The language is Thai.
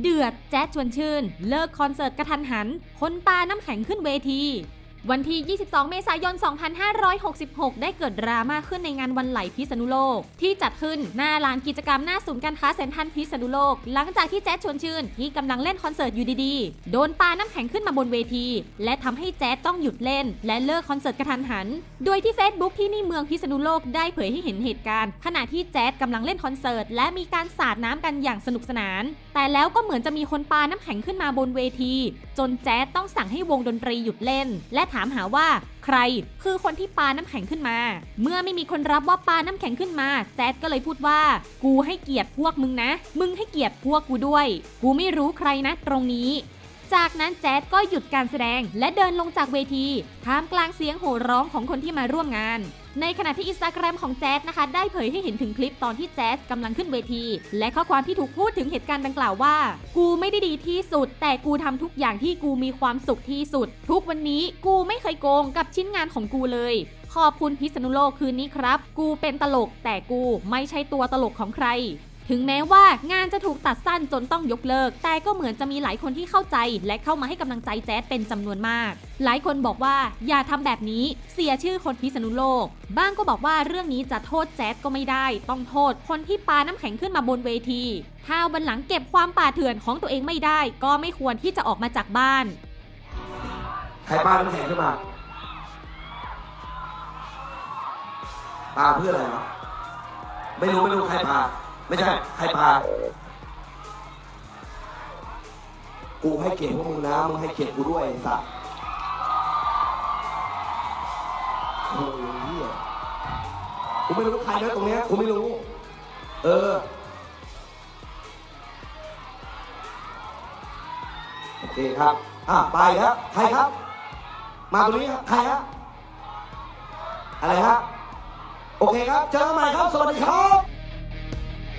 เดือดแจ๊ดชวนชื่น เลิกคอนเสิร์ตกระทันหัน คนปาน้ำแข็งขึ้นเวที วันที่ 22 เมษายน 2566 ได้เกิดดราม่าขึ้นในงานวันไหลพิษณุโลก ที่จัดขึ้นหน้าลานกิจกรรมหน้าศูนย์การค้าเซ็นทรัลพิษณุโลก หลังจากที่แจ๊ดชวนชื่นที่กำลังเล่นคอนเสิร์ตอยู่ดีๆ โดนปาน้ำแข็งขึ้นมาบนเวที และทำให้แจ๊ดต้องหยุดเล่น และเลิกคอนเสิร์ตกระทันหัน โดยที่ Facebook ที่นี่เมืองพิษณุโลกได้เผยให้เห็นเหตุการณ์ ขณะที่แจ๊ดกำลังเล่นคอนเสิร์ตและมีการสาดน้ำกันอย่างสนุกสนาน แต่แล้วก็เหมือนจะมีคนปาน้ำแข็งขึ้นมาบนเวที จนแจ๊ดต้องสั่งให้วงดนตรีหยุดเล่น และถามหาว่า ใครคือคนที่ปาน้ำแข็งขึ้นมา เมื่อไม่มีคนรับว่าปาน้ำแข็งขึ้นมา แจ๊ดก็เลยพูดว่า กูให้เกียรติพวกมึงนะ มึงให้เกียรติพวกกูด้วย กูไม่รู้ใครนะตรงนี้ จากนั้นแจ๊ดก็หยุดการแสดง และเดินลงจากเวทีท่ามกลางเสียงโห่ร้องของคนที่มาร่วมงาน ในขณะที่อินสตาแกรมของแจ๊ดนะคะ ได้เผยให้เห็นถึงคลิปตอนที่แจ๊ดกำลังขึ้นเวที และข้อความที่ถูกพูดถึงเหตุการณ์ดังกล่าวว่า กูไม่ได้ดีที่สุด แต่กูทำทุกอย่างที่กูมีความสุขที่สุด ทุกวันนี้กูไม่เคยโกงกับชิ้นงานของกูเลยขอบคุณพิษณุโลกคืนนี้ครับ กูเป็นตลกแต่กูไม่ใช่ตัวตลกของใคร ถึงแม้ว่างานจะถูกตัดสั้นจนต้องยกเลิก แต่ก็เหมือนจะมีหลายคนที่เข้าใจ และเข้ามาให้กำลังใจแจ๊ดเป็นจำนวนมาก หลายคนบอกว่าอย่าทำแบบนี้เสียชื่อคนพิษณุโลก บ้างก็บอกว่าเรื่องนี้จะโทษแจ๊ดก็ไม่ได้ ต้องโทษคนที่ปาน้ำแข็งขึ้นมาบนเวที ถ้าวันหลังเก็บความป่าเถื่อนของตัวเองไม่ได้ ก็ไม่ควรที่จะออกมาจากบ้านใครปาน้ำแข็งขึ้นมาปาเพื่ออะไรวะไม่รู้ไม่รู้ใครปา ไม่ใช่ใครปากูให้เกียรติพวกมึงนะมึงให้เกียรติกูด้วยไอ้สัสโอ้ยเหี้ยกูไม่รู้ใครนะตรงเนี้ยกูไม่รู้ เออ โอเคครับ อะไปครับใครครับ มาตรงนี้ครับใครฮะอะไรฮะ โอเคครับ เจอกันใหม่ครับ สวัสดีครับ